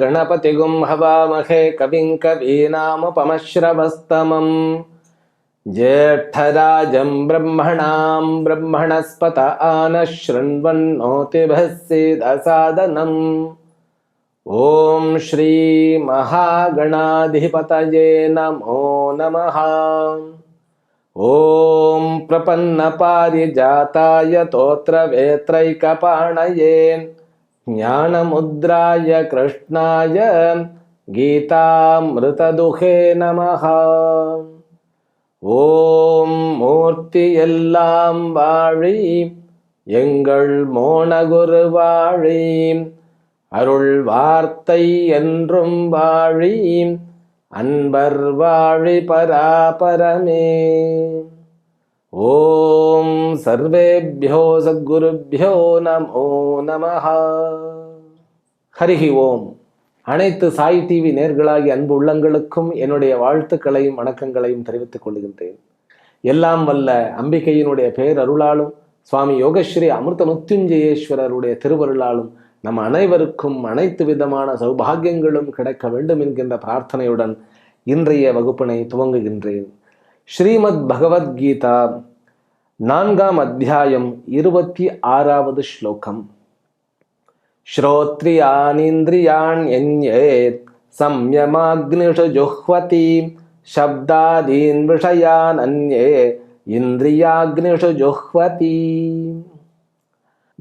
गणपतिगुं हवामहे कविं कवीनामुपमश्रवस्तमम् ज्येष्ठराजं ब्रह्मणां ब्रह्मणस्पत आनः शृण्वन्नोतिभः सीदसादनम् ॐ श्रीमहागणाधिपतये नमो नमः। ॐ प्रपन्नपारिजाताय तोत्रवेत्रैकपाणये ஞானமுத்ராய கிருஷ்ணாய கீதாமிருததுகே நமஹ. ஓம் மூர்த்தி எல்லாம் வாழி எங்கள் மோனகுரு வாழி அருள் வார்த்தை என்றும் வாழி அன்பர் வாழி பராபரமே. ஓம் சர்வேபியோ சத்குருபியோ நமோ நமஹ. ஹரிஹி ஓம். அனைத்து சாய் டிவி நேர்களாகி அன்பு உள்ளங்களுக்கும் என்னுடைய வாழ்த்துக்களையும் வணக்கங்களையும் தெரிவித்துக் கொள்கின்றேன். எல்லாம் வல்ல அம்பிகையினுடைய பேரருளாலும் சுவாமி யோகஸ்ரீ அமிர்த முத்துஞ்சயேஸ்வரருடைய திருவருளாலும் நம் அனைவருக்கும் அனைத்து விதமான சௌபாகியங்களும் கிடைக்க வேண்டும் என்கின்ற பிரார்த்தனையுடன் இன்றைய வகுப்பினை துவங்குகின்றேன். ஸ்ரீமத் பகவத்கீதா நான்காம் அத்தியாயம் இருபத்தி ஆறாவது ஸ்லோகம். ஸ்ரோத்ரியானிந்திரியான் எஞ்ஞேத் சம்யமாக்னிஷு ஜுஹ்வதி சப்தாதீன் விஷயான் அந்நே இந்திரியாக்னிஷு ஜுஹ்வதி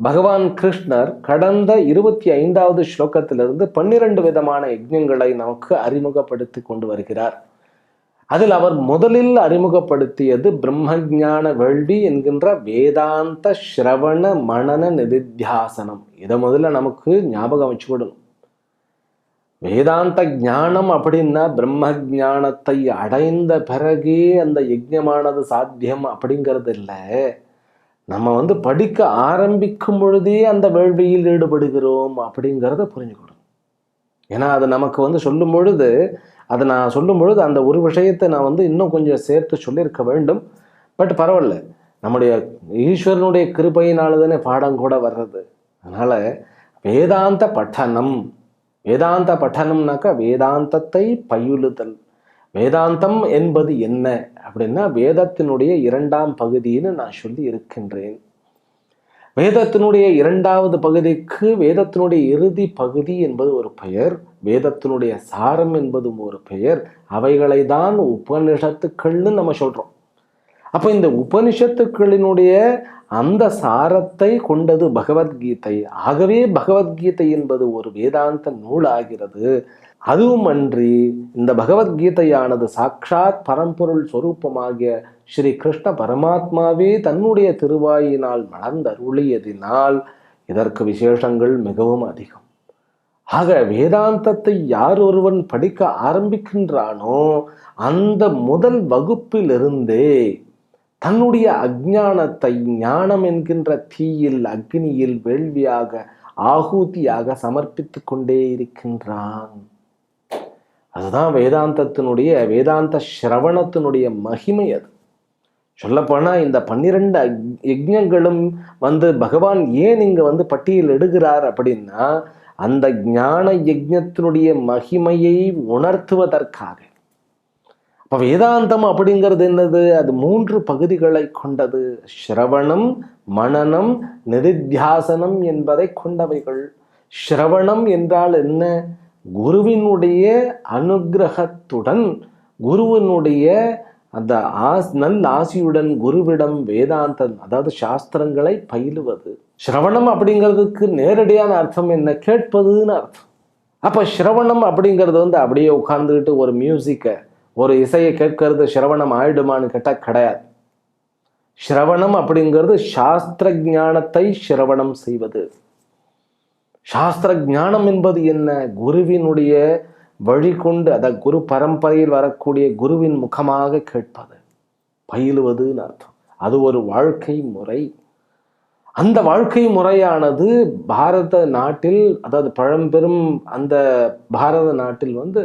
பகவான் கிருஷ்ணர் கடந்த இருபத்தி ஐந்தாவது ஸ்லோகத்திலிருந்து பன்னிரண்டு விதமான யஜ்யங்களை நமக்கு அறிமுகப்படுத்தி கொண்டு வருகிறார். அதில் அவர் முதலில் அறிமுகப்படுத்தியது பிரம்மஞான வேள்வி என்கின்ற வேதாந்த ஸ்ரவண மனன நிதித்தியாசனம். இதை முதல்ல நமக்கு ஞாபகம் வச்சுக்கிடணும். வேதாந்த ஞானம் அப்படின்னா பிரம்ம ஞானத்தை அடைந்த பிறகே அந்த யஜ்ஞமானது சாத்தியம் அப்படிங்கிறது இல்லை. நம்ம வந்து படிக்க ஆரம்பிக்கும் பொழுதே அந்த வேள்வியில் ஈடுபடுகிறோம் அப்படிங்கிறத புரிஞ்சுக்கணும் ஏன்னா அது நமக்கு வந்து சொல்லும் பொழுது அதை நான் சொல்லும் பொழுது அந்த ஒரு விஷயத்தை நான் வந்து இன்னும் கொஞ்சம் சேர்த்து சொல்லியிருக்க வேண்டும். பட் பரவாயில்ல. நம்முடைய ஈஸ்வரனுடைய கிருபையினால தானே பாடம் கூட வர்றது. அதனால் வேதாந்த பட்டனம் வேதாந்த பட்டனம்னாக்கா வேதாந்தத்தை பயிலுதல். வேதாந்தம் என்பது என்ன? அப்படின்னா வேதத்தினுடைய இரண்டாம் பகுதின்னு நான் சொல்லி இருக்கின்றேன் வேதத்தினுடைய இரண்டாவது பகுதிக்கு வேதத்தினுடைய இறுதி பகுதி என்பது ஒரு பெயர் வேதத்தினுடைய சாரம் என்பதும் ஒரு பெயர். அவைகளை தான் உபனிஷத்துக்கள்னு நம்ம சொல்றோம். அப்போ இந்த உபனிஷத்துக்களினுடைய அந்த சாரத்தை கொண்டது பகவத்கீதை. ஆகவே பகவத்கீதை என்பது ஒரு வேதாந்த நூலாகிறது. அதுவும் அன்றி இந்த பகவத்கீதையானது சாட்சாத் பரம்பொருள் சொரூபமாகிய ஸ்ரீ கிருஷ்ண பரமாத்மாவே தன்னுடைய திருவாயினால் மலர்ந்தருளியதினால் இதற்கு விசேஷங்கள் மிகவும் அதிகம். ஆக வேதாந்தத்தை யார் ஒருவன் படிக்க ஆரம்பிக்கின்றானோ அந்த முதல் வகுப்பிலிருந்தே தன்னுடைய அஜானத்தை ஞானம் என்கின்ற தீயில் அக்னியில் வேள்வியாக ஆகூதியாக சமர்ப்பித்து கொண்டே இருக்கின்றான். அதுதான் வேதாந்தத்தினுடைய வேதாந்த சிரவணத்தினுடைய மகிமை அது. சொல்லப்போனா இந்த பன்னிரண்டு யஜ்ஞங்களும் வந்து பகவான் ஏன் இங்க வந்து பட்டியல் எடுகிறார் அப்படின்னா அந்த ஞான யஜ்ஞத்தினுடைய மகிமையை உணர்த்துவதற்காக. அப்ப வேதாந்தம் அப்படிங்கிறது என்னது? அது மூன்று பகுதிகளை கொண்டது. ஸ்ரவணம் மனநம் நிதித்தியாசனம் என்பதை கொண்டவைகள். ஸ்ரவணம் என்றால் என்ன? குருவினுடைய அனுகிரகத்துடன் குருவினுடைய அந்த ஆஸ் நல் ஆசியுடன் குருவிடம் வேதாந்தம் அதாவது சாஸ்திரங்களை பயிலுவது. ஸ்ரவணம் அப்படிங்கிறதுக்கு நேரடியான அர்த்தம் என்ன? கேட்பதுன்னு அர்த்தம். அப்போ ஸ்ரவணம் அப்படிங்கிறது வந்து அப்படியே உட்கார்ந்துக்கிட்டு ஒரு மியூசிக்கை ஒரு இசையை கேட்கறது சிரவணம் ஆயிடுமான்னு கேட்டால் கிடையாது. சிரவணம் அப்படிங்கிறது சாஸ்திர ஞானத்தை சிரவணம் செய்வது. சாஸ்திர ஞானம் என்பது என்ன? குருவினுடைய வழி கொண்டு அத குரு பரம்பரையில் வரக்கூடிய குருவின் முகமாக கேட்பது. பயிலுவதுன்னு அர்த்தம். அது ஒரு வாழ்க்கை முறை. அந்த வாழ்க்கை முறையானது பாரத நாட்டில் அதாவது பழம்பெரும் அந்த பாரத நாட்டில் வந்து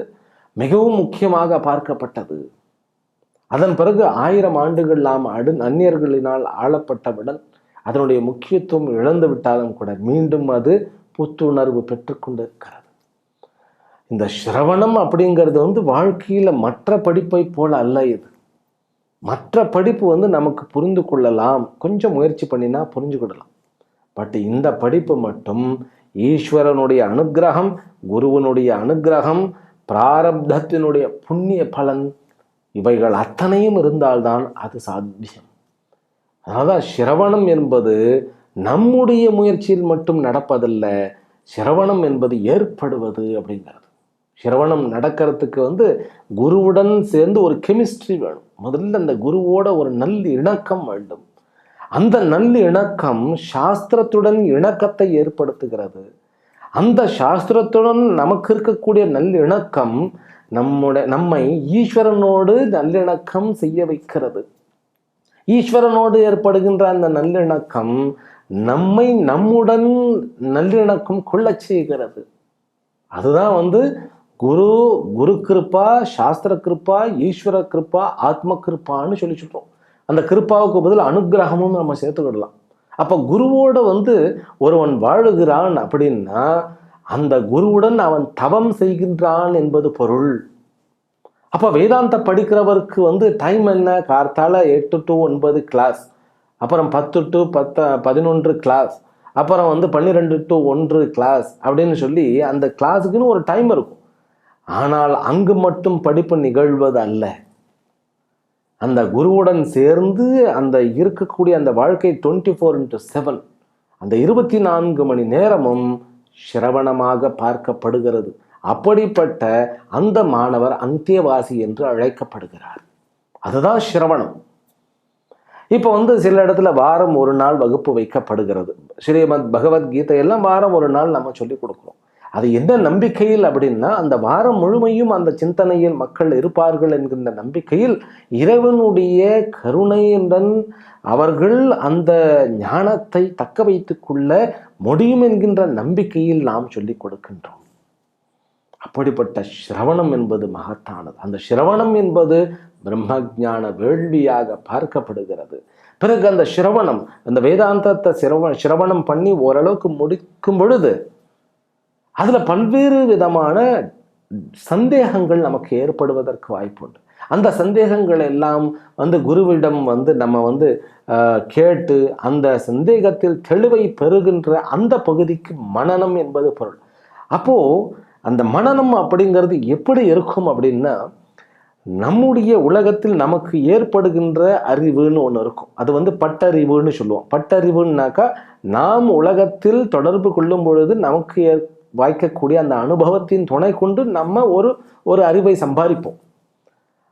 மிகவும் முக்கியமாக பார்க்கப்பட்டது. அதன் பிறகு ஆயிரம் ஆண்டுகள் நாம் அடு அந்நியர்களினால் ஆளப்பட்டவுடன் அதனுடைய முக்கியத்துவம் இழந்து விட்டாலும் கூட மீண்டும் அது புத்துணர்வு பெற்றுக்கொண்டிருக்கிறது. இந்த சிரவணம் அப்படிங்கிறது வந்து வாழ்க்கையில் மற்ற படிப்பை போல் அல்ல இது. மற்ற படிப்பு வந்து நமக்கு புரிந்து கொள்ளலாம். கொஞ்சம் முயற்சி பண்ணினா புரிஞ்சுக்கிடலாம். பட் இந்த படிப்பு மட்டும் ஈஸ்வரனுடைய அனுக்கிரகம் குருவனுடைய அனுக்கிரகம் பிராரப்தத்தினுடைய புண்ணிய பலன் இவைகள் அத்தனையும் இருந்தால்தான் அது சாத்தியம். அதாவது சிரவணம் என்பது நம்முடைய முயற்சியில் மட்டும் நடப்பதல்ல சிரவணம் என்பது ஏற்படுவது அப்படிங்கிறது. சிரவணம் நடக்கிறதுக்கு வந்து குருவுடன் சேர்ந்து ஒரு கெமிஸ்ட்ரி வேணும். முதல்ல அந்த குருவோட ஒரு நல்ல இணக்கம் வேண்டும். அந்த நல்ல இணக்கம் சாஸ்திரத்துடன் இணக்கத்தை ஏற்படுத்துகிறது. அந்த சாஸ்திரத்துடன் நமக்கு இருக்கக்கூடிய நல்ல இணக்கம் நம்முடைய நம்மை ஈஸ்வரனோடு நல்லிணக்கம் செய்ய வைக்கிறது. ஈஸ்வரனோடு ஏற்படுகின்ற அந்த நல்லிணக்கம் நம்மை நம்முடன் நல்லிணக்கம் கொள்ளச் செய்கிறது. அதுதான் வந்து குரு குரு கிருப்பா சாஸ்திர கிருப்பா ஈஸ்வர கிருப்பா ஆத்ம கிருப்பான்னு சொல்லி சொல்கிறோம் அந்த கிருப்பாவுக்கு பதில் அனுக்கிரகமும் நம்ம சேர்த்துக்கிடலாம். அப்போ குருவோட வந்து ஒருவன் வாழுகிறான் அப்படின்னா அந்த குருவுடன் அவன் தவம் செய்கின்றான் என்பது பொருள். அப்போ வேதாந்த படிக்கிறவருக்கு வந்து டைம் என்ன? கார்த்தால எட்டு டு ஒன்பது கிளாஸ் அப்புறம் பத்து டு பத்த பதினொன்று கிளாஸ் அப்புறம் வந்து பன்னிரெண்டு டு ஒன்று கிளாஸ் அப்படின்னு சொல்லி அந்த கிளாஸுக்குன்னு ஒரு டைம் இருக்கும். ஆனால் அங்கு மட்டும் படிப்பு நிகழ்வது அல்ல. அந்த குருவுடன் சேர்ந்து அந்த இருக்கக்கூடிய அந்த வாழ்க்கை டுவெண்ட்டி ஃபோர் இன்ட்டு செவன் அந்த இருபத்தி நான்கு மணி நேரமும் சிரவணமாக பார்க்கப்படுகிறது. அப்படிப்பட்ட அந்த மாணவர் அந்தியவாசி என்று அழைக்கப்படுகிறார். அதுதான் சிரவணம். இப்போ வந்து சில இடத்துல வாரம் ஒரு நாள் வகுப்பு வைக்கப்படுகிறது. ஸ்ரீமத் பகவத்கீதை எல்லாம் வாரம் ஒரு நாள் நம்ம சொல்லி கொடுக்குறோம். அது என்ன நம்பிக்கையில் அப்படின்னா அந்த வாரம் முழுமையும் அந்த சிந்தனையில் மக்கள் இருப்பார்கள் என்கின்ற நம்பிக்கையில் இறைவனுடைய கருணையுடன் அவர்கள் அந்த ஞானத்தை தக்க வைத்துக்கொள்ள முடியும் என்கின்ற நம்பிக்கையில் நாம் சொல்லிக் கொடுக்கின்றோம். அப்படிப்பட்ட சிரவணம் என்பது மகத்தானது. அந்த சிரவணம் என்பது பிரம்மஜான வேள்வியாக பார்க்கப்படுகிறது. பிறகு அந்த சிரவணம் அந்த வேதாந்தத்தை சிரவ சிரவணம் பண்ணி ஓரளவுக்கு முடிக்கும் பொழுது அதில் பல்வேறு விதமான சந்தேகங்கள் நமக்கு ஏற்படுவதற்கு வாய்ப்புண்டு. அந்த சந்தேகங்கள் எல்லாம் வந்து குருவிடம் வந்து நம்ம வந்து கேட்டு அந்த சந்தேகத்தில் தெளிவை பெறுகின்ற அந்த பகுதிக்கு மனனம் என்பது பொருள். அப்போது அந்த மனனம் அப்படிங்கிறது எப்படி இருக்கும் அப்படின்னா நம்முடைய உலகத்தில் நமக்கு ஏற்படுகின்ற அறிவுன்னு ஒன்று இருக்கும். அது வந்து பட்டறிவுன்னு சொல்லுவோம். பட்டறிவுன்னாக்கா நாம் உலகத்தில் தொடர்பு கொள்ளும் பொழுது நமக்கு ஏற்- வாய்க்கக்கூடிய அந்த அனுபவத்தின் துணை கொண்டு நம்ம ஒரு ஒரு அறிவை சம்பாதிப்போம்.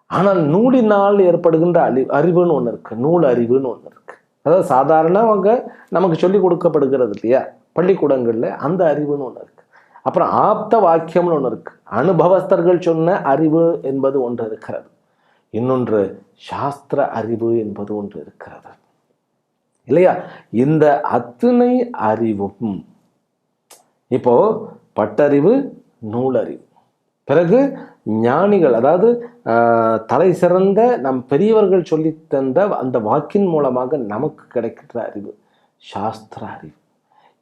ஆனால் நூலினால் ஏற்படுகின்ற அறி அறிவுன்னு ஒன்று இருக்குது நூல் அறிவுன்னு ஒன்று இருக்குது அதாவது சாதாரணமாக நமக்கு சொல்லிக் கொடுக்கப்படுகிறது இல்லையா? பள்ளிக்கூடங்களில் அந்த அறிவுன்னு ஒன்று இருக்குது அப்புறம் ஆப்த வாக்கியம்னு ஒன்று இருக்குது அனுபவஸ்தர்கள் சொன்ன அறிவு என்பது ஒன்று இருக்கிறது. இன்னொன்று சாஸ்திர அறிவு என்பது ஒன்று இருக்கிறது. இல்லையா? இந்த அத்தனை அறிவும் இப்போ பட்டறிவு நூலறிவு. பிறகு ஞானிகள் அதாவது ஆஹ், தலை சிறந்த நம் பெரியவர்கள் சொல்லித்தந்த அந்த வாக்கின் மூலமாக நமக்கு கிடைக்கின்ற அறிவு சாஸ்திர அறிவு.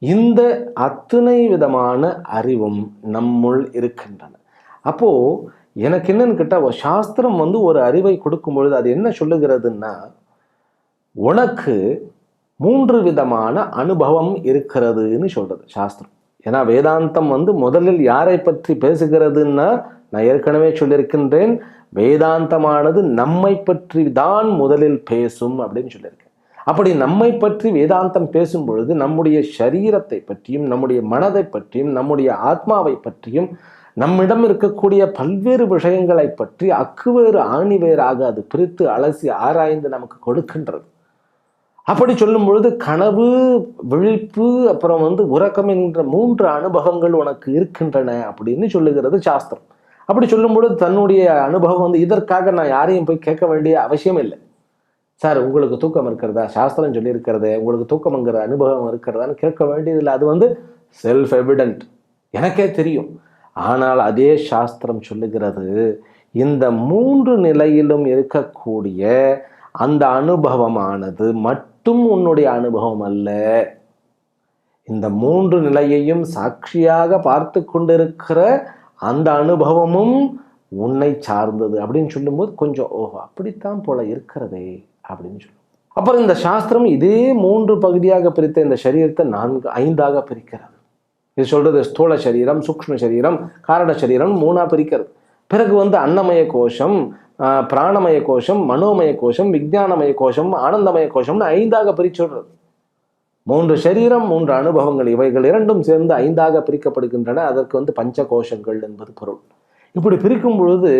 இந்த அத்தனை விதமான அறிவும் நம்முள் இருக்கின்றன. அப்போ எனக்கு என்னன்னு கேட்டால் சாஸ்திரம் வந்து ஒரு அறிவை கொடுக்கும் பொழுது அது என்ன சொல்லுகிறதுன்னா உனக்கு மூன்று விதமான அனுபவம் இருக்கிறதுன்னு சொல்றது சாஸ்திரம். ஏன்னா வேதாந்தம் வந்து முதலில் யாரை பற்றி பேசுகிறதுன்னா நான் ஏற்கனவே சொல்லியிருக்கின்றேன் வேதாந்தமானது நம்மை பற்றி தான் முதலில் பேசும் அப்படின்னு சொல்லியிருக்கேன் அப்படி நம்மை பற்றி வேதாந்தம் பேசும் பொழுது நம்முடைய சரீரத்தை பற்றியும் நம்முடைய மனதை பற்றியும் நம்முடைய ஆத்மாவை பற்றியும் நம்மிடம் இருக்கக்கூடிய பல்வேறு விஷயங்களை பற்றி அக்குவேறு ஆணிவேராக அது பிரித்து அலசி ஆராய்ந்து நமக்கு கொடுக்கின்றது. அப்படி சொல்லும் பொழுது கனவு விழிப்பு அப்புறம் வந்து உறக்கம் என்கிற மூன்று அனுபவங்கள் உனக்கு இருக்கின்றன அப்படின்னு சொல்லுகிறது சாஸ்திரம். அப்படி சொல்லும் பொழுது தன்னுடைய அனுபவம் வந்து இதற்காக நான் யாரையும் போய் கேட்க வேண்டிய அவசியம் இல்லை. சார் உங்களுக்கு தூக்கம் இருக்கிறதா? சாஸ்திரம் சொல்லியிருக்கிறது உங்களுக்கு தூக்கம்ங்கிற அனுபவம் இருக்கிறதான்னு கேட்க வேண்டியதில்லை. அது வந்து செல்ஃப் எவிடென்ட் எனக்கே தெரியும். ஆனால் அதே சாஸ்திரம் சொல்லுகிறது இந்த மூன்று நிலையிலும் இருக்கக்கூடிய அந்த அனுபவமானது மட்டும் உன்னுடைய அனுபவம் அல்ல. இந்த மூன்று நிலையையும் சாட்சியாக பார்த்து கொண்டிருக்கிற அந்த அனுபவமும் உன்னை சார்ந்தது அப்படின்னு சொல்லும்போது கொஞ்சம் ஓஹோ அப்படித்தான் போல இருக்கிறதே. அப்படின்னு சொல்லுவோம். அப்புறம் இந்த சாஸ்திரம் இதே மூன்று பகுதியாக பிரித்த இந்த சரீரத்தை நான்கு ஐந்தாக பிரிக்கிறது. இது சொல்றது ஸ்தூல சரீரம் சூக்ஷ்ம சரீரம் காரண சரீரம் மூணா பிரிக்கிறது. பிறகு வந்து அன்னமய கோஷம் பிராணமய கோஷம் மனோமய கோஷம் விஜயானமய கோஷம் ஆனந்தமய கோஷம்னு ஐந்தாக பிரிச்சுடுறது. மூன்று சரீரம் மூன்று அனுபவங்கள் இவைகள் இரண்டும் சேர்ந்து ஐந்தாக பிரிக்கப்படுகின்றன. அதற்கு வந்து பஞ்ச கோஷங்கள் என்பது பொருள். இப்படி பிரிக்கும் பொழுது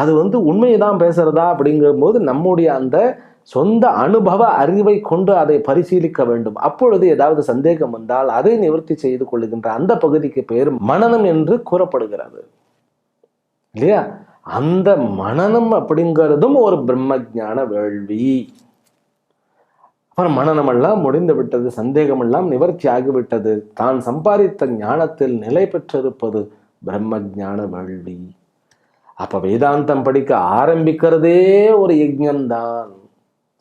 அது வந்து உண்மையை தான் பேசுறதா அப்படிங்கும்போது நம்முடைய அந்த சொந்த அனுபவ அறிவை கொண்டு அதை பரிசீலிக்க வேண்டும். அப்பொழுது ஏதாவது சந்தேகம் வந்தால் அதை நிவர்த்தி செய்து கொள்ளுகின்ற அந்த பகுதிக்கு பெயர் மனநம் என்று கூறப்படுகிறது. இல்லையா? அந்த மனநம் அப்படிங்கிறதும் ஒரு பிரம்ம ஜான வேள்வி. அப்புறம் மனநமெல்லாம் முடிந்து விட்டது சந்தேகமெல்லாம் நிவர்த்தி ஆகிவிட்டது. தான் சம்பாதித்த ஞானத்தில் நிலை பெற்றிருப்பது பிரம்ம ஞான வேள்வி. அப்ப வேதாந்தம் படிக்க ஆரம்பிக்கிறதே ஒரு யஜ்யம்தான்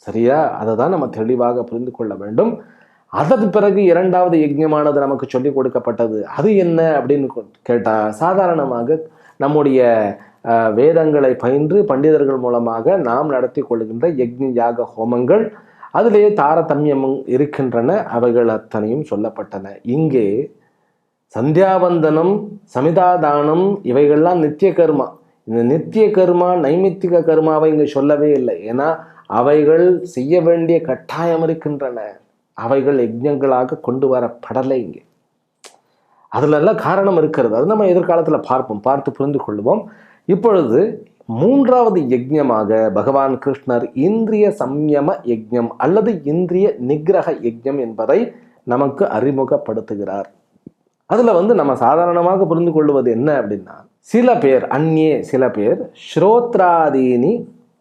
சரியா? அதை தான் நம்ம தெளிவாக புரிந்து கொள்ள வேண்டும். அதற்கு பிறகு இரண்டாவது யஜ்யமானது நமக்கு சொல்லிக் கொடுக்கப்பட்டது. அது என்ன அப்படின்னு கொ- சாதாரணமாக நம்முடைய வேதங்களை பயின்று பண்டிதர்கள் மூலமாக நாம் நடத்தி கொள்கின்ற யக்ஞ யாக ஹோமங்கள். அதிலேயே தாரதமியமும் இருக்கின்றன. அவைகள் அத்தனையும் சொல்லப்பட்டன. இங்கே சந்தியாவந்தனம் சமிதாதானம் இவைகள்லாம் நித்திய கர்மா. இந்த நித்திய கர்மா நைமித்திக கர்மாவை இங்கே சொல்லவே இல்லை. ஏன்னா அவைகள் செய்ய வேண்டிய கட்டாயம் இருக்கின்றன. அவைகள் யஜ்ஞங்களாக கொண்டு வரப்படலை இங்கே. அதுல எல்லாம் காரணம் இருக்கிறது. அது நம்ம எதிர்காலத்தில் பார்ப்போம் பார்த்து புரிந்து கொள்வோம். இப்பொழுது மூன்றாவது யஜ்யமாக பகவான் கிருஷ்ணர் இந்திரிய சம்யம யஜ்யம் அல்லது இந்திரிய நிகிரக யஜ்யம் என்பதை நமக்கு அறிமுகப்படுத்துகிறார். அதில் வந்து நம்ம சாதாரணமாக புரிந்து கொள்வது என்ன அப்படின்னா சில பேர் அந்நே சில பேர் ஸ்ரோத்ராதீனி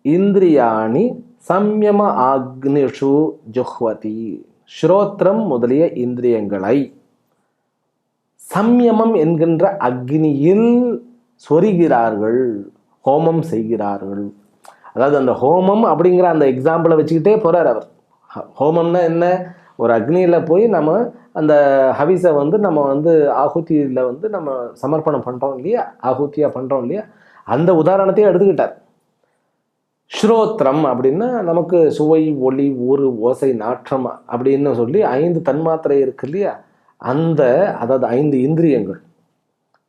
இந்திரியாணி சம்யம ஆக்னிஷு ஜுஹ்வதி ஸ்ரோத்ரம் முதலிய இந்திரியங்களை. சம்யமம் என்கின்ற அக்னியில் சொரிகிறார்கள் ஹோமம் செய்கிறார்கள். அதாவது அந்த ஹோமம் அப்படிங்கிற அந்த எக்ஸாம்பிளை வச்சுக்கிட்டே போகிறார் அவர். ஹோமம்னா என்ன? ஒரு அக்னியில் போய் நம்ம அந்த ஹவிஸை வந்து நம்ம வந்து ஆகுத்தியில் வந்து நம்ம சமர்ப்பணம் பண்ணுறோம் இல்லையா? ஆகுத்தியாக பண்ணுறோம் இல்லையா? அந்த உதாரணத்தையே எடுத்துக்கிட்டார். ஸ்ரோத்ரம் அப்படின்னா நமக்கு சுவை ஒளி ஊறு ஓசை நாற்றம் அப்படின்னு சொல்லி ஐந்து தன்மாத்திரை இருக்கு இல்லையா? அந்த அதாவது ஐந்து இந்திரியங்கள்.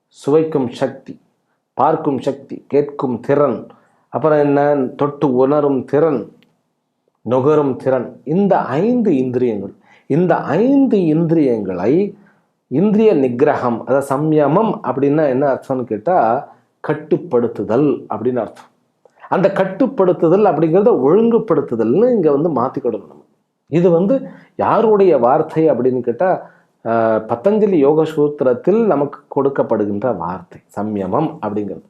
சுவைக்கும் சக்தி பார்க்கும் சக்தி கேட்கும் திறன். அப்புறம் என்ன? தொட்டு உணரும் திறன் நுகரும் திறன். இந்த ஐந்து இந்திரியங்கள். இந்த ஐந்து இந்திரியங்களை இந்திரிய நிகிரகம் அதாவது சம்யமம் அப்படின்னா என்ன அர்த்தம்னு கேட்டால் கட்டுப்படுத்துதல் அப்படின்னு அர்த்தம். அந்த கட்டுப்படுத்துதல் அப்படிங்கிறத ஒழுங்குபடுத்துதல்னு இங்கே வந்து மாற்றிக்கிடணும் நம்ம. இது வந்து யாருடைய வார்த்தை அப்படின்னு கேட்டால் பதஞ்சலி யோக சூத்திரத்தில் நமக்கு கொடுக்கப்படுகின்ற வார்த்தை சம்யமம் அப்படிங்கிறது.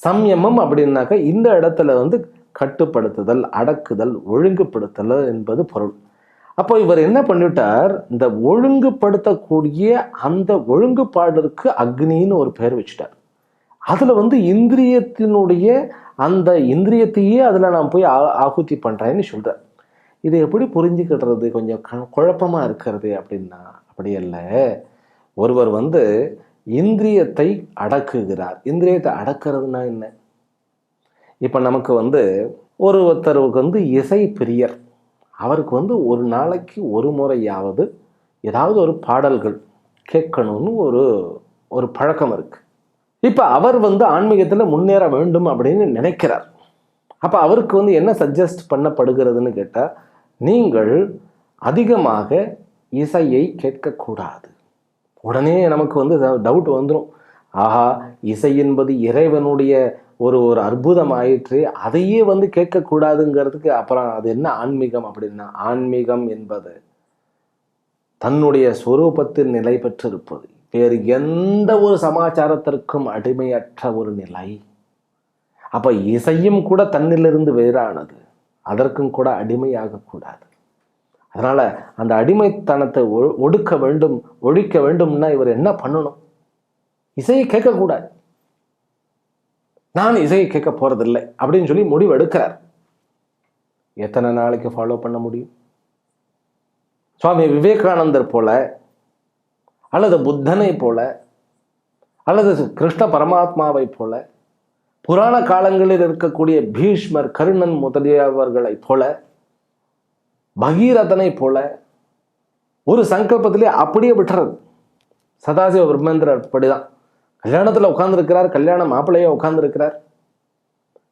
சம்யமம் அப்படின்னாக்க இந்த இடத்துல வந்து கட்டுப்படுத்துதல் அடக்குதல் ஒழுங்குபடுத்தல் என்பது பொருள். அப்போ இவர் என்ன பண்ணிட்டார் இந்த ஒழுங்குபடுத்தக்கூடிய அந்த ஒழுங்குபாடிற்கு அக்னின்னு ஒரு பெயர் வச்சுட்டார். அதில் வந்து இந்திரியத்தினுடைய அந்த இந்திரியத்தையே அதில் நான் போய் ஆ- ஆகுதி பண்ணுறேன்னு சொல்கிறேன் இதை எப்படி புரிஞ்சுக்கிடுறது? கொஞ்சம் க- குழப்பமாக இருக்கிறது அப்படின்னா அப்படி இல்லை ஒருவர் வந்து இந்திரியத்தை அடக்குகிறார். இந்திரியத்தை அடக்கிறதுனா என்ன? இப்போ நமக்கு வந்து ஒரு ஒருத்தருக்கு வந்து இசை பிரியர். அவருக்கு வந்து ஒரு நாளைக்கு ஒரு முறையாவது ஏதாவது ஒரு பாடல்கள் கேட்கணும்னு ஒரு ஒரு பழக்கம் இருக்குது இப்போ அவர் வந்து ஆன்மீகத்தில் முன்னேற வேண்டும் அப்படின்னு நினைக்கிறார். அப்போ அவருக்கு வந்து என்ன சஜஸ்ட் பண்ணப்படுகிறதுன்னு கேட்டால் நீங்கள் அதிகமாக இசையை கேட்கக்கூடாது. உடனே நமக்கு வந்து டவுட் வந்துடும் ஆஹா இசை என்பது இறைவனுடைய ஒரு ஒரு அற்புதம் ஆயிற்று அதையே வந்து கேட்கக்கூடாதுங்கிறதுக்கு அப்புறம் அது என்ன ஆன்மீகம் அப்படின்னா ஆன்மீகம் என்பது தன்னுடைய ஸ்வரூபத்தில் நிலை பெற்றிருப்பது. வேறு எந்த ஒரு சமாச்சாரத்திற்கும் அடிமையற்ற ஒரு நிலை. அப்ப இசையும் கூட தன்னிலிருந்து வேறானது. அதற்கும் கூட அடிமையாகக்கூடாது. அதனால் அதனால அந்த அடிமைத்தனத்தை ஒ- ஒடுக்க வேண்டும் ஒழிக்க வேண்டும்னா இவர் என்ன பண்ணணும்? இசையை கேட்கக்கூடாது. நான் இசையை கேட்க போறதில்லை அப்படின்னு சொல்லி முடிவு எடுக்கிறார். எத்தனை நாளைக்கு ஃபாலோ பண்ண முடியும்? சுவாமி விவேகானந்தர் போல அல்லது புத்தனை போல அல்லது கிருஷ்ண பரமாத்மாவை போல புராண காலங்களில் இருக்கக்கூடிய பீஷ்மர் கருணன் முதலியவர்களைப் போல பகீரதனை போல ஒரு சங்கல்பத்திலே அப்படியே விட்டுறது. சதாசிவ பிரம்மேந்திரர் அப்படிதான். கல்யாணத்தில் உட்கார்ந்துருக்கிறார் கல்யாண மாப்பிள்ளையே உட்கார்ந்துருக்கிறார்.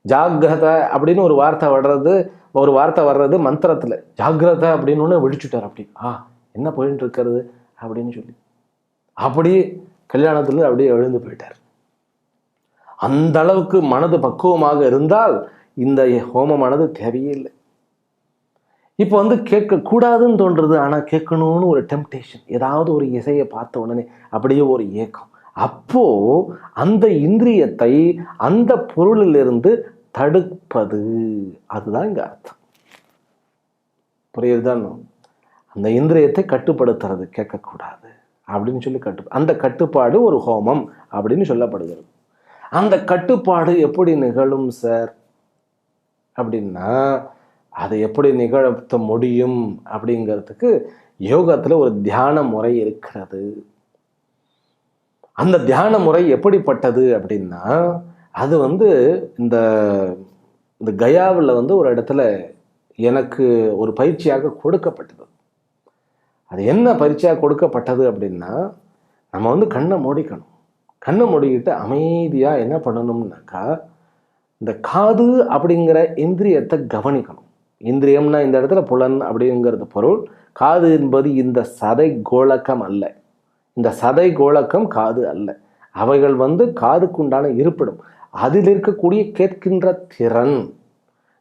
ஜாகிரத அப்படின்னு ஒரு வார்த்தை வர்றது ஒரு வார்த்தை வர்றது மந்திரத்தில். ஜாகிரத அப்படின்னு ஒன்று விழிச்சுட்டார் அப்படி. ஆ என்ன போயின்னு இருக்கிறது? அப்படின்னு சொல்லி. அப்படியே கல்யாணத்துல அப்படியே எழுந்து போயிட்டார். அந்த அளவுக்கு மனது பக்குவமாக இருந்தால் இந்த ஹோமமானது தேவையே இல்லை. இப்போ வந்து கேட்கக்கூடாதுன்னு தோன்றுறது ஆனா கேட்கணும்னு ஒரு டெம்டேஷன் ஏதாவது ஒரு இசையை பார்த்த உடனே அப்படியே ஒரு ஏக்கம். அப்போ அந்த இந்திரியத்தை அந்த பொருளிலிருந்து தடுப்பது. அதுதான் இங்கே அர்த்தம். புரியுதுதான்? அந்த இந்திரியத்தை கட்டுப்படுத்துறது கேட்கக்கூடாது. அப்படின்னு சொல்லி கட்டு அந்த கட்டுப்பாடு ஒரு ஹோமம் அப்படின்னு சொல்லப்படுகிறது. அந்த கட்டுப்பாடு எப்படி நிகழும் சார்? அப்படின்னா அதை எப்படி நிகழ்த்த முடியும் அப்படிங்கிறதுக்கு யோகத்தில் ஒரு தியான முறை இருக்கிறது. அந்த தியான முறை எப்படிப்பட்டது அப்படின்னா அது வந்து இந்த இந்த கயாவில் வந்து ஒரு இடத்துல எனக்கு ஒரு பயிற்சியாக கொடுக்கப்பட்டது. அது என்ன பரீட்சையாக கொடுக்கப்பட்டது அப்படின்னா நம்ம வந்து கண்ணை மூடிக்கணும். கண்ணை மூடிக்கிட்டு அமைதியாக என்ன பண்ணணும்னாக்கா இந்த காது அப்படிங்கிற இந்திரியத்தை கவனிக்கணும். இந்திரியம்னா இந்த இடத்துல புலன் அப்படிங்கிறது பொருள். காது என்பது இந்த சதை கோலக்கம் அல்ல. இந்த சதை கோலக்கம் காது அல்ல. அவைகள் வந்து காதுக்குண்டான இருப்பிடும். அதில் இருக்கக்கூடிய கேட்கின்ற திறன்.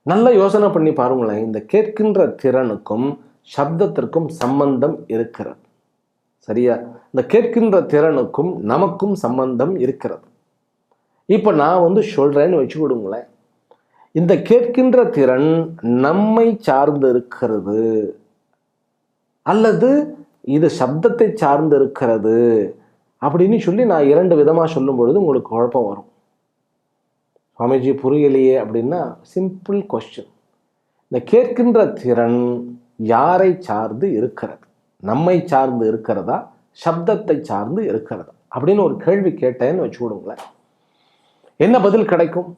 நல்ல யோசனை பண்ணி பாருங்களேன். இந்த கேட்கின்ற திறனுக்கும் சப்தத்திற்கும் சம்பந்தம் இருக்கிறது. சரியா? இந்த கேட்கின்ற திறனுக்கும் நமக்கும் சம்பந்தம் இருக்கிறது. இப்போ நான் வந்து சொல்கிறேன்னு வச்சு கொடுங்களேன் இந்த கேட்கின்ற திறன் நம்மை சார்ந்து இருக்கிறது. அல்லது இது சப்தத்தை சார்ந்து இருக்கிறது அப்படின்னு சொல்லி நான் இரண்டு விதமாக சொல்லும் பொழுது உங்களுக்கு குழப்பம் வரும். சுவாமிஜி புரியலையே அப்படின்னா சிம்பிள் கொஸ்டின் இந்த கேட்கின்ற திறன் யாரை சார்ந்து இருக்கிறது? நம்மை சார்ந்து இருக்கிறதா? சப்தத்தை சார்ந்து இருக்கிறதா? அப்படின்னு ஒரு கேள்வி கேட்டேன்னு வச்சு விடுங்களேன் என்ன பதில் கிடைக்கும்?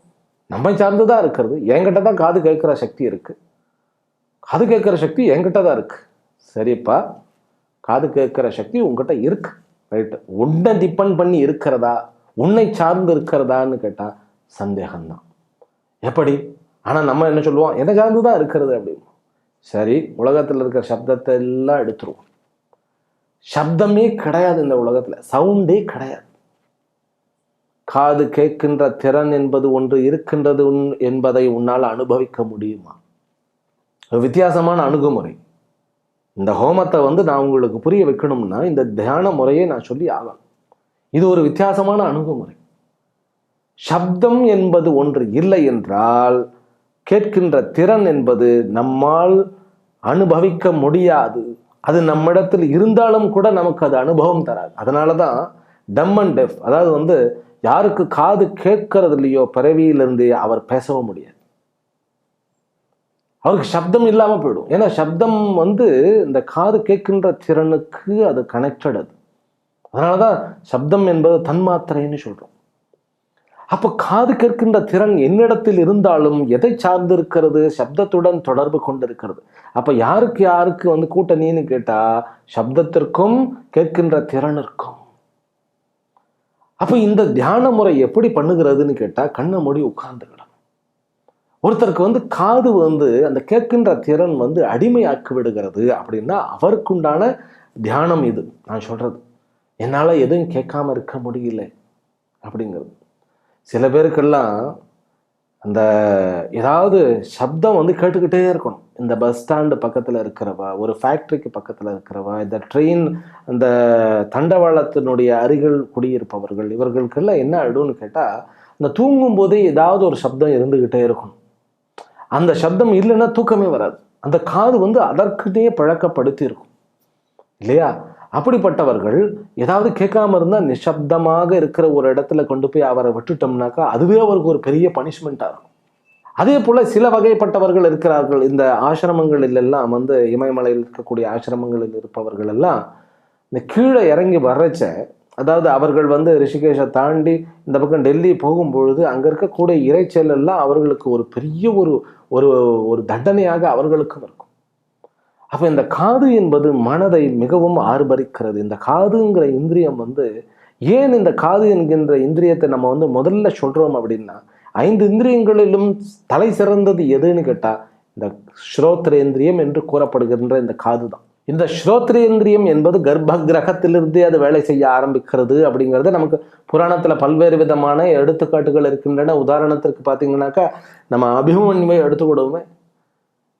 நம்மை சார்ந்து தான் இருக்கிறது. என்கிட்ட தான் காது கேட்கிற சக்தி இருக்குது காது கேட்குற சக்தி என்கிட்ட தான் இருக்குது சரிப்பா. காது கேட்குற சக்தி உங்ககிட்ட இருக்கு. ரைட்டு உன்னை டிபெண்ட் பண்ணி இருக்கிறதா? உன்னை சார்ந்து இருக்கிறதான்னு கேட்டால் சந்தேகம்தான். எப்படி? ஆனால் நம்ம என்ன சொல்லுவோம்? என்னை சார்ந்து தான் இருக்கிறது அப்படின்னு. சரி உலகத்தில் இருக்கிற சப்தத்தை எல்லாம் எடுத்துருவோம். சப்தமே கிடையாது இந்த உலகத்தில். சவுண்டே கிடையாது. காது கேட்கின்ற திறன் என்பது ஒன்று இருக்கின்றது என்பதை உன்னால் அனுபவிக்க முடியுமா? வித்தியாசமான அணுகுமுறை. இந்த ஹோமத்தை வந்து நான் உங்களுக்கு புரிய வைக்கணும்னா இந்த தியான முறையை நான் சொல்லி ஆகணும். இது ஒரு வித்தியாசமான அணுகுமுறை. சப்தம் என்பது ஒன்று இல்லை என்றால் கேட்கின்ற திறன் என்பது நம்மால் அனுபவிக்க முடியாது. அது நம்மிடத்தில் இருந்தாலும் கூட நமக்கு அது அனுபவம் தராது. அதனால தான் டம் அண்ட் டெஃப் அதாவது வந்து யாருக்கு காது கேட்கறது இல்லையோ பிறவியிலிருந்து அவர் பேசவும் முடியாது. அவருக்கு சப்தம் இல்லாமல் போயிடும். ஏன்னா சப்தம் வந்து இந்த காது கேட்கின்ற திறனுக்கு அது கனெக்டட் அது. அதனால தான் சப்தம் என்பது தன்மாத்திரைன்னு சொல்றோம். அப்போ காது கேட்கின்ற திறன் என்னிடத்தில் இருந்தாலும் எதை சார்ந்திருக்கிறது? சப்தத்துடன் தொடர்பு கொண்டிருக்கிறது. அப்போ யாருக்கு யாருக்கு வந்து கூட்டணின்னு கேட்டால் சப்தத்திற்கும் கேட்கின்ற திறனிற்கும். அப்போ இந்த தியான முறை எப்படி பண்ணுகிறதுன்னு கேட்டால் கண்ணை மூடி உட்கார்ந்துக்கிடணும் ஒருத்தருக்கு வந்து காது வந்து அந்த கேட்கின்ற திறன் வந்து அடிமையாக்கி விடுகிறது அப்படின்னா அவருக்குண்டான தியானம் இது. நான் சொல்றது. என்னால் எதுவும் கேட்காம இருக்க முடியல அப்படிங்கிறது. சில பேருக்கெல்லாம் அந்த ஏதாவது சப்தம் வந்து கேட்டுக்கிட்டே இருக்கணும். இந்த பஸ் ஸ்டாண்டு பக்கத்தில் இருக்கிறவா ஒரு ஃபேக்ட்ரிக்கு பக்கத்தில் இருக்கிறவா இந்த ட்ரெயின் அந்த தண்டவாளத்தினுடைய அருகில் குடியிருப்பவர்கள் இவர்களுக்கெல்லாம் என்ன ஆயிடும்னு கேட்டால் இந்த தூங்கும் போதே ஏதாவது ஒரு சப்தம் இருந்துக்கிட்டே இருக்கணும் அந்த சப்தம் இல்லைன்னா தூக்கமே வராது. அந்த காது வந்து அதற்குனே பழக்கப்படுத்தி இருக்கும். இல்லையா? அப்படிப்பட்டவர்கள் ஏதாவது கேட்காம இருந்தால் நிசப்தமாக இருக்கிற ஒரு இடத்துல கொண்டு போய் அவரை விட்டுட்டோம்னாக்கா அதுவே அவருக்கு ஒரு பெரிய பனிஷ்மெண்ட்டாக இருக்கும். அதே போல் சில வகைப்பட்டவர்கள் இருக்கிறார்கள். இந்த ஆசிரமங்களில் எல்லாம் வந்து இமயமலையில் இருக்கக்கூடிய ஆசிரமங்களில் இருப்பவர்கள் எல்லாம் இந்த கீழே இறங்கி வர்றச்ச அதாவது அவர்கள் வந்து ரிஷிகேஷை தாண்டி இந்த பக்கம் டெல்லி போகும்பொழுது அங்கே இருக்கக்கூடிய இறைச்சல் எல்லாம் அவர்களுக்கு ஒரு பெரிய ஒரு ஒரு ஒரு தண்டனையாக அவர்களுக்கும் இருக்கும். அப்போ இந்த காது என்பது மனதை மிகவும் ஆர்பரிக்கிறது இந்த காதுங்கிற இந்திரியம் வந்து ஏன் இந்த காது என்கின்ற இந்திரியத்தை நம்ம வந்து முதல்ல சொல்கிறோம் அப்படின்னா ஐந்து இந்திரியங்களிலும் தலை சிறந்தது எதுன்னு கேட்டால் இந்த ஸ்ரோத்ரேந்திரியம் என்று கூறப்படுகின்ற இந்த காது தான் இந்த ஸ்ரோத்ரேந்திரியம் என்பது கர்ப்ப கிரகத்திலிருந்தே அது வேலை செய்ய ஆரம்பிக்கிறது அப்படிங்கிறது நமக்கு புராணத்தில் பல்வேறு விதமான எடுத்துக்காட்டுகள் இருக்கின்றன. உதாரணத்திற்கு பார்த்தீங்கன்னாக்கா நம்ம அபிமன்யுவை எடுத்துக்கிடுவோமே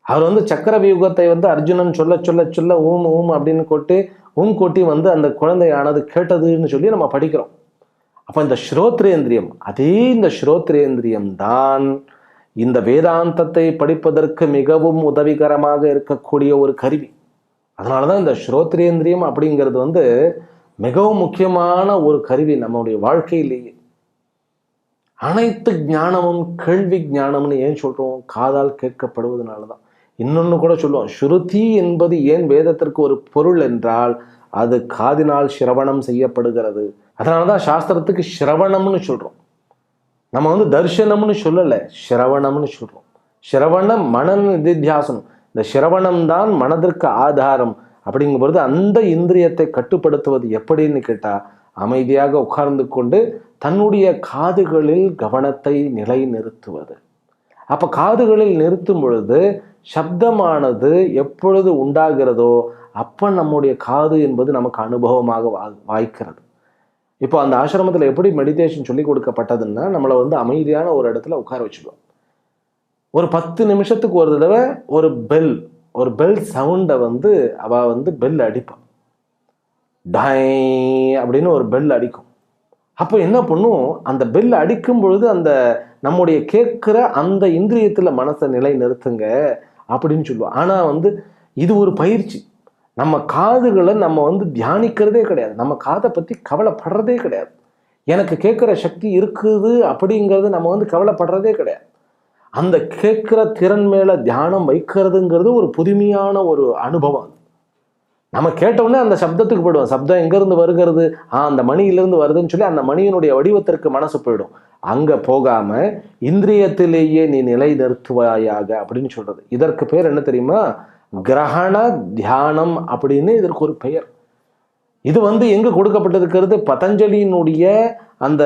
அவர் வந்து சக்கர வியூகத்தை வந்து அர்ஜுனன் சொல்ல சொல்ல சொல்ல ஊம் ஊம் அப்படின்னு கொட்டி ஊம் கொட்டி வந்து அந்த குழந்தையானது கேட்டதுன்னு சொல்லி நம்ம படிக்கிறோம். அப்போ இந்த ஸ்ரோத்ரேந்திரியம் அதே இந்த ஸ்ரோத்ரேந்திரியம் தான் இந்த வேதாந்தத்தை படிப்பதற்கு மிகவும் உதவிகரமாக இருக்கக்கூடிய ஒரு கருவி. அதனால தான் இந்த ஸ்ரோத்ரேந்திரியம் அப்படிங்கிறது வந்து மிகவும் முக்கியமான ஒரு கருவி நம்மளுடைய வாழ்க்கையிலேயே. அனைத்து ஞானமும் கேள்வி ஞானம்னு ஏன் சொல்கிறோம் காதால் கேட்கப்படுவதனால தான் இன்னொன்று கூட சொல்லுவோம் ஸ்ருதி என்பது ஏன் வேதத்திற்கு ஒரு பொருள் என்றால் அது காதினால் சிரவணம் செய்யப்படுகிறது. அதனால தான் சாஸ்திரத்துக்கு சிரவணம்னு சொல்றோம். நம்ம வந்து தர்ஷனம்னு சொல்லலை சிரவணம்னு சொல்றோம். சிரவணம் மன நிதித்தியாசனம். இந்த சிரவணம் தான் மனதிற்கு ஆதாரம். அப்படிங்கும்பொழுது அந்த இந்திரியத்தை கட்டுப்படுத்துவது எப்படின்னு கேட்டால் அமைதியாக உட்கார்ந்து கொண்டு தன்னுடைய காதுகளில் கவனத்தை நிலைநிறுத்துவது. அப்போ காதுகளில் நிறுத்தும் பொழுது சப்தமானது எப்பொழுது உண்டாகிறதோ அப்போ நம்முடைய காது என்பது நமக்கு அனுபவமாக வா வாய்க்கிறது. இப்போ அந்த ஆசிரமத்தில் எப்படி மெடிடேஷன் சொல்லி கொடுக்கப்பட்டதுன்னா நம்மளை வந்து அமைதியான ஒரு இடத்துல உட்கார வச்சுடுவோம் ஒரு பத்து நிமிஷத்துக்கு ஒரு தடவை ஒரு பெல் ஒரு பெல் சவுண்டை வந்து அவ வந்து பெல் அடிப்பான் டை அப்படின்னு ஒரு பெல் அடிக்கும். அப்போ என்ன பண்ணும் அந்த பெல் அடிக்கும் பொழுது அந்த நம்முடைய கேட்குற அந்த இந்திரியத்தில் மனசை நிலை நிறுத்துங்க அப்படின்னு சொல்லுவோம். ஆனால் வந்து இது ஒரு பயிற்சி. நம்ம காதுகளை நம்ம வந்து தியானிக்கிறதே கிடையாது. நம்ம காதை பற்றி கவலைப்படுறதே கிடையாது. எனக்கு கேட்குற சக்தி இருக்குது அப்படிங்கிறது நம்ம வந்து கவலைப்படுறதே கிடையாது. அந்த கேட்குற திறன் மேலே தியானம் வைக்கிறதுங்கிறது ஒரு புதுமையான ஒரு அனுபவம் நம்ம கேட்டவுடனே அந்த சப்தத்துக்கு போயிடுவோம். சப்தம் எங்கேருந்து வருகிறது? ஆ அந்த மணியிலிருந்து வருதுன்னு சொல்லி அந்த மணியினுடைய வடிவத்திற்கு மனசு போயிடும். அங்கே போகாம இந்திரியத்திலேயே நீ நிலை நிறுத்துவாயாக அப்படின்னு சொல்றது. இதற்கு பேர் என்ன தெரியுமா? கிரகண தியானம் அப்படின்னு இதற்கு ஒரு பெயர். இது வந்து எங்கு கொடுக்கப்பட்டிருக்கிறது? பதஞ்சலியினுடைய அந்த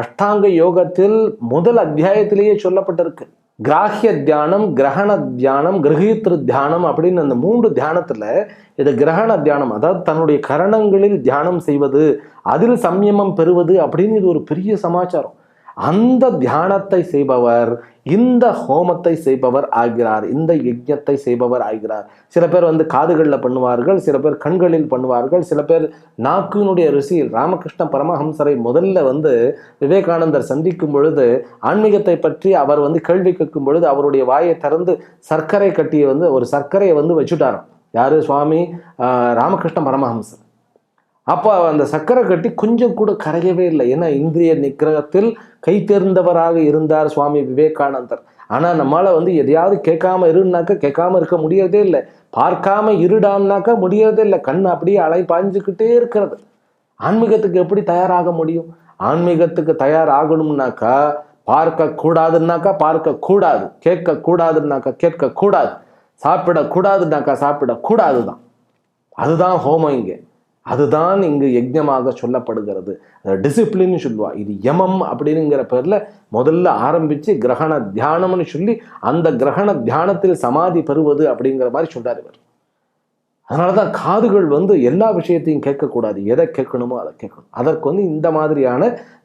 அஷ்டாங்க யோகத்தில் முதல் அத்தியாயத்திலேயே சொல்லப்பட்டிருக்கு. கிராஹ்ய தியானம் கிரகண தியானம் கிரகித்திரு தியானம் அப்படின்னு அந்த மூன்று தியானத்தில் இது கிரகண தியானம் அதாவது தன்னுடைய கரணங்களில் தியானம் செய்வது அதில் சம்யமம் பெறுவது அப்படின்னு இது ஒரு பெரிய சமாச்சாரம். அந்த தியானத்தை செய்பவர் இந்த ஹோமத்தை செய்பவர் ஆகிறார் இந்த யஜ்யத்தை செய்பவர் ஆகிறார். சில பேர் வந்து காதுகளில் பண்ணுவார்கள் சில பேர் கண்களில் பண்ணுவார்கள் சில பேர் நாக்கினுடைய ருசியில் ராமகிருஷ்ண பரமஹம்சரை முதல்ல வந்து விவேகானந்தர் சந்திக்கும் பொழுது ஆன்மீகத்தை பற்றி அவர் வந்து கேள்வி கேட்கும் பொழுது அவருடைய வாயை திறந்து சர்க்கரை கட்டியை வந்து ஒரு சர்க்கரையை வந்து வச்சுட்டாராம். யாரு? சுவாமி ராமகிருஷ்ண பரமஹம்சர். அப்போ அந்த சக்கரை கட்டி கொஞ்சம் கூட கரையவே இல்லை. ஏன்னா இந்திரிய நிக்கிரகத்தில் கை தேர்ந்தவராக இருந்தார் சுவாமி விவேகானந்தர். ஆனால் நம்மளால் வந்து எதையாவது கேட்காம இருன்னாக்கா கேட்காம இருக்க முடியறதே இல்லை. பார்க்காம இருடான்னாக்கா முடியறதே இல்லை. கண் அப்படியே அலை பாய்ஞ்சுக்கிட்டே இருக்கிறது. ஆன்மீகத்துக்கு எப்படி தயாராக முடியும்? ஆன்மீகத்துக்கு தயாராகணும்னாக்கா பார்க்க கூடாதுன்னாக்கா பார்க்க கூடாது. கேட்க கூடாதுன்னாக்கா கேட்க கூடாது. தான் அதுதான் ஹோமம் இங்கே. அதுதான் இங்கு யஜ்ஞமாக சொல்லப்படுகிறது. டிசிப்ளின்னு சொல்லுவா. இது யமம் அப்படிங்கிற பேரில் முதல்ல ஆரம்பித்து கிரகண தியானம்னு சொல்லி அந்த கிரகண தியானத்தில் சமாதி பெறுவது அப்படிங்கிற மாதிரி சொல்கிறார் இவர். அதனால தான் காதுகள் வந்து எல்லா விஷயத்தையும் கேட்கக்கூடாது. எதை கேட்கணுமோ அதை கேட்கணும். அதற்கு வந்து இந்த மாதிரியான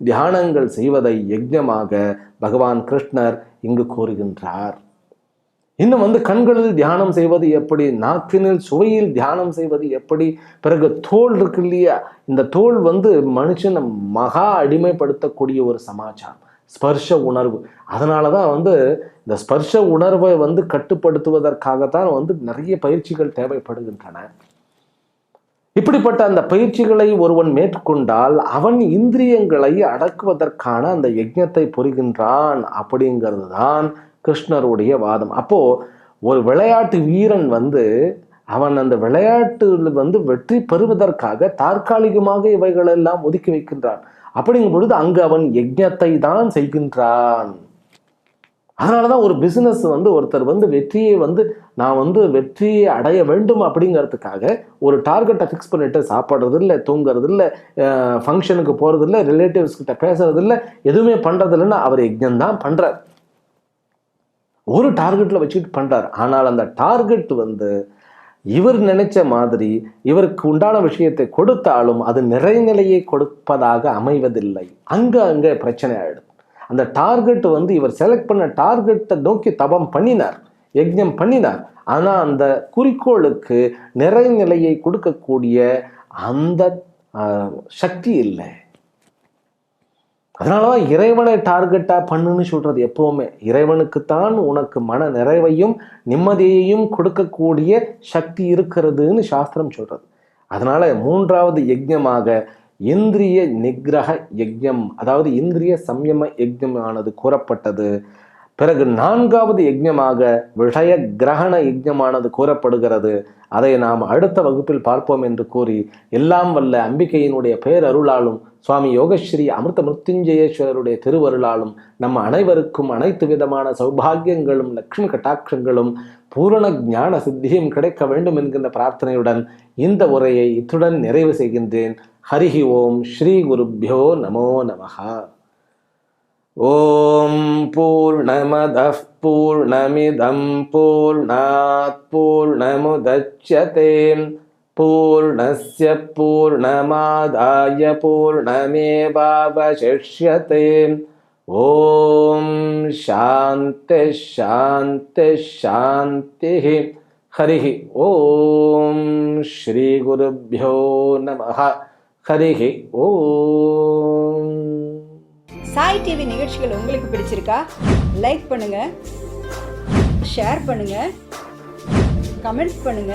தியானங்கள் செய்வதை யஜ்ஞமாக பகவான் கிருஷ்ணர் இங்கு கூறுகின்றார். இன்னும் வந்து கண்களில் தியானம் செய்வது எப்படி நாக்கினில் சுவையில் தியானம் செய்வது எப்படி? பிறகு தோல் இருக்கு இல்லையா? இந்த தோல் வந்து மனுஷனை மகா அடிமைப்படுத்தக்கூடிய ஒரு சமாச்சாரம். ஸ்பர்ஷ உணர்வு. அதனால தான் வந்து இந்த ஸ்பர்ஷ உணர்வை வந்து கட்டுப்படுத்துவதற்காகத்தான் வந்து நிறைய பயிற்சிகள் தேவைப்படுகின்றன. இப்படிப்பட்ட அந்த பயிற்சிகளை ஒருவன் மேற்கொண்டால் அவன் இந்திரியங்களை அடக்குவதற்கான அந்த யஜ்ஞத்தை புரிகின்றான். அப்படிங்கிறது தான் கிருஷ்ணருடைய வாதம். அப்போது ஒரு விளையாட்டு வீரன் வந்து அவன் அந்த விளையாட்டில் வந்து வெற்றி பெறுவதற்காக தற்காலிகமாக இவைகளெல்லாம் ஒதுக்கி வைக்கின்றான். அப்படிங்கும் பொழுது அங்கு அவன் யஜ்ஞத்தை தான் செய்கின்றான். அதனால தான் ஒரு பிஸ்னஸ் வந்து ஒருத்தர் வந்து வெற்றியை வந்து நான் வந்து வெற்றியை அடைய வேண்டும் அப்படிங்கிறதுக்காக ஒரு டார்கெட்டை ஃபிக்ஸ் பண்ணிட்டு சாப்பிட்றது இல்லை தூங்குறது இல்லை ஃபங்க்ஷனுக்கு போகிறது இல்லை ரிலேட்டிவ்ஸ் கிட்ட பேசுறது இல்லை எதுவுமே பண்ணுறது இல்லைன்னா அவர் யஜ்ஞம் தான் பண்ணுறார் ஒரு டார்கெட்டில் வச்சுட்டு பண்ணுறார் ஆனால் அந்த டார்கெட் வந்து இவர் நினைச்ச மாதிரி இவருக்கு உண்டான விஷயத்தை கொடுத்தாலும் அது நிறைநிலையை கொடுப்பதாக அமைவதில்லை. அங்கே அங்கே பிரச்சனை ஆகிடும் அந்த டார்கெட் வந்து இவர் செலக்ட் பண்ண டார்கெட்டை நோக்கி தபம் பண்ணினார். யஜ்யம் பண்ணினார். ஆனால் அந்த குறிக்கோளுக்கு நிறைநிலையை கொடுக்கக்கூடிய அந்த சக்தி இல்லை. அதனால தான் இறைவனை டார்கெட்டாக பண்ணுன்னு சொல்கிறது எப்போவுமே. இறைவனுக்குத்தான் உனக்கு மன நிறைவையும் நிம்மதியையும் கொடுக்கக்கூடிய சக்தி இருக்கிறதுன்னு சாஸ்திரம் சொல்கிறது அதனால் மூன்றாவது யஜ்யமாக இந்திரிய நிகிரக யஜ்யம் அதாவது இந்திரிய சம்யம யஜ்யமானது கூறப்பட்டது. பிறகு நான்காவது யஜ்யமாக விஷய கிரகண யஜ்யமானது கூறப்படுகிறது. அதை நாம் அடுத்த வகுப்பில் பார்ப்போம் என்று கூறி எல்லாம் வல்ல அம்பிக்கையினுடைய பேரருளாலும் சுவாமி யோகஸ்ரீ அமிர்த மிருத்யுஞ்சயேஸ்வரருடைய திருவருளாலும் நம்ம அனைவருக்கும் அனைத்து விதமான சௌபாகியங்களும் லக்ஷ்மி கட்டாட்சங்களும் பூரண ஞான சித்தியும் கிடைக்க வேண்டும் என்கின்ற பிரார்த்தனையுடன் இந்த உரையை இத்துடன் நிறைவு செய்கின்றேன். ஹரிஹி ஓம் ஸ்ரீ குருப்பியோ நமோ நமஹா. ஓம் பூர்ணமத பூர்ணமிதம் பூர்ணாத் பூர்ணமுதச்சதேம் पूर्णस्य पूर्णमादाय पूर्णमेवावशिष्यते ॐ शान्तिः शान्तिः शान्तिः हरिः ॐ श्रीगुरुभ्यो नमः हरिः ॐ சாய் டிவி நிகழ்ச்சிகள் உங்களுக்கு பிடிச்சிருக்கா லைக் பண்ணுங்க ஷேர் பண்ணுங்க கமெண்ட்ஸ் பண்ணுங்க